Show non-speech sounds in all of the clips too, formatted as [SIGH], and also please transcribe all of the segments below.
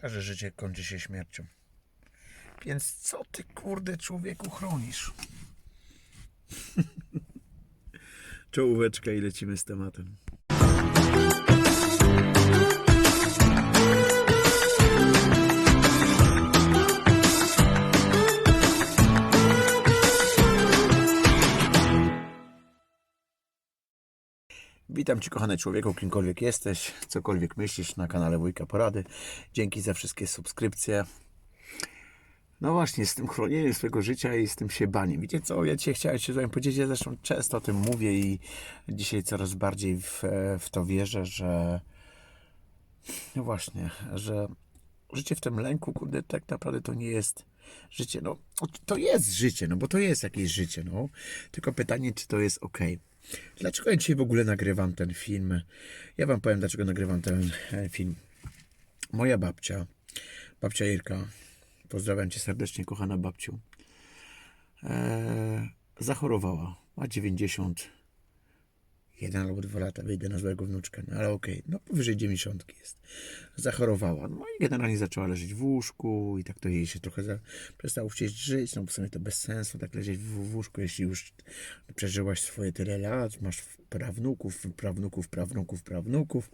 Każde życie kończy się śmiercią. Więc co ty, kurde, człowieku chronisz? [LAUGHS] Czołóweczka i lecimy z tematem. Witam Cię, kochany człowieku, kimkolwiek jesteś, cokolwiek myślisz na kanale Wujka Porady. Dzięki za wszystkie subskrypcje. No właśnie, z tym chronieniem swojego życia i z tym się baniem. Wiecie co, ja dzisiaj chciałem się z Wami podzielić, ja zresztą często o tym mówię i dzisiaj coraz bardziej w, w to wierzę, że no właśnie, że życie w tym lęku, kurde, tak naprawdę to nie jest życie. No, to jest życie, no bo to jest jakieś życie, no. Tylko pytanie, czy to jest ok. Dlaczego ja dzisiaj w ogóle nagrywam ten film? Ja Wam powiem, dlaczego nagrywam ten e, film. Moja babcia, babcia Irka, pozdrawiam Cię serdecznie, kochana babciu, e, zachorowała. Ma 91 albo 2 lata, wyjdę na złego wnuczka, no ale okej, no powyżej 90 jest. Zachorowała, no i generalnie zaczęła leżeć w łóżku i tak to jej się trochę za, przestało chcieć żyć, no bo w sumie to bez sensu tak leżeć w, w łóżku, jeśli już przeżyłaś swoje tyle lat, masz prawnuków, prawnuków, prawnuków, prawnuków,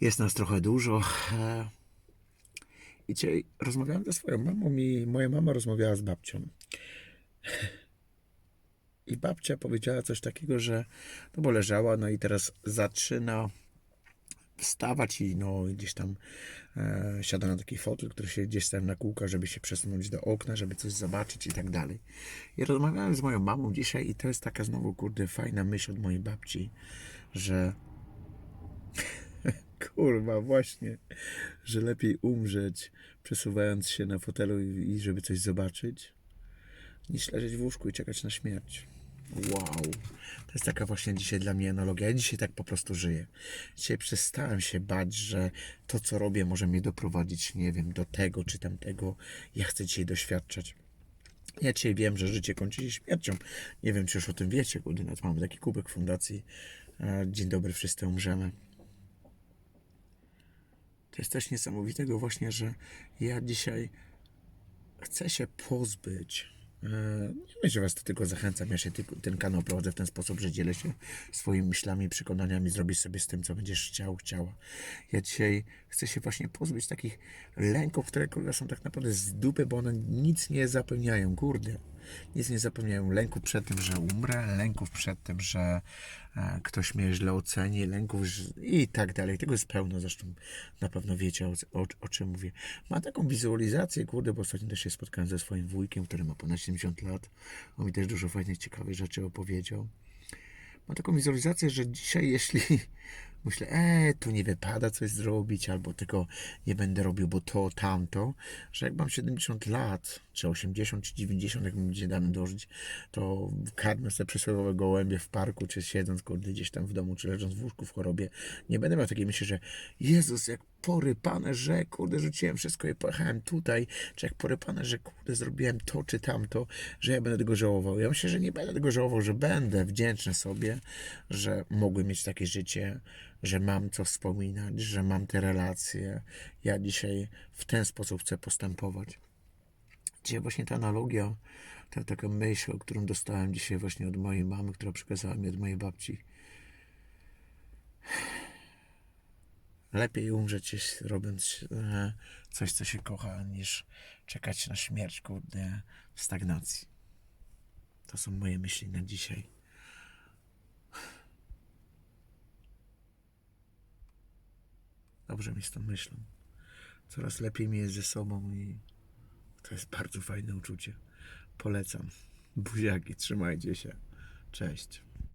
jest nas trochę dużo. E, I dzisiaj rozmawiałem ze swoją mamą i moja mama rozmawiała z babcią. I babcia powiedziała coś takiego, że no bo leżała, no i teraz zaczyna wstawać i no gdzieś tam e, siada na taki fotel, który się gdzieś tam na kółka, żeby się przesunąć do okna, żeby coś zobaczyć i tak dalej. I rozmawiałem z moją mamą dzisiaj i to jest taka znowu, kurde, fajna myśl od mojej babci, że [LAUGHS] kurwa, właśnie, że lepiej umrzeć przesuwając się na fotelu i, i żeby coś zobaczyć, niż leżeć w łóżku i czekać na śmierć. Wow. To jest taka właśnie dzisiaj dla mnie analogia. Ja dzisiaj tak po prostu żyję. Dzisiaj przestałem się bać, że to, co robię, może mnie doprowadzić, nie wiem, do tego czy tamtego. Ja chcę dzisiaj doświadczać. Ja dzisiaj wiem, że życie kończy się śmiercią. Nie wiem, czy już o tym wiecie, nawet mamy taki kubek fundacji. e, Dzień dobry, wszyscy umrzemy. To jest coś niesamowitego właśnie, że ja dzisiaj chcę się pozbyć. E, Nie wiem, że was to tylko zachęcam. Ja się ten kanał prowadzę w ten sposób, że dzielę się swoimi myślami, przekonaniami, zrobisz sobie z tym, co będziesz chciał, chciała. Ja dzisiaj chcę się właśnie pozbyć takich lęków, które są tak naprawdę z dupy, bo one nic nie zapewniają, kurde. Nic nie zapewniają. Lęków przed tym, że umrę, lęków przed tym, że e, ktoś mnie źle oceni, lęków i tak dalej. Tego jest pełno, zresztą na pewno wiecie o, o, o czym mówię. Ma taką wizualizację, kurde, bo ostatnio też się spotkałem ze swoim wujkiem, który ma ponad 70 lat. On mi też dużo fajnych, ciekawych rzeczy opowiedział. Ma taką wizualizację, że dzisiaj, jeśli myślę, e, tu nie wypada coś zrobić, albo tego nie będę robił, bo to, tamto, że jak mam 70 lat, czy 80, czy 90, jak będzie dane dożyć, to karmię sobie przysłowiowe gołębie w parku, czy siedząc gdzieś tam w domu, czy leżąc w łóżku w chorobie, nie będę miał takiej myśli, że Jezus, jak porypane, że kurde, rzuciłem wszystko i pojechałem tutaj, czy jak porypane, że kurde, zrobiłem to, czy tamto, że ja będę tego żałował. Ja myślę, że nie będę tego żałował, że będę wdzięczny sobie, że mogłem mieć takie życie, że mam co wspominać, że mam te relacje. Ja dzisiaj w ten sposób chcę postępować. Dzisiaj właśnie ta analogia, ta taka myśl, którą dostałem dzisiaj właśnie od mojej mamy, która przekazała mi od mojej babci. Lepiej umrzeć robiąc e, coś, co się kocha, niż czekać na śmierć, kurde, w stagnacji. To są moje myśli na dzisiaj. Dobrze mi z tą myślą. Coraz lepiej mi jest ze sobą i to jest bardzo fajne uczucie. Polecam. Buziaki, trzymajcie się. Cześć.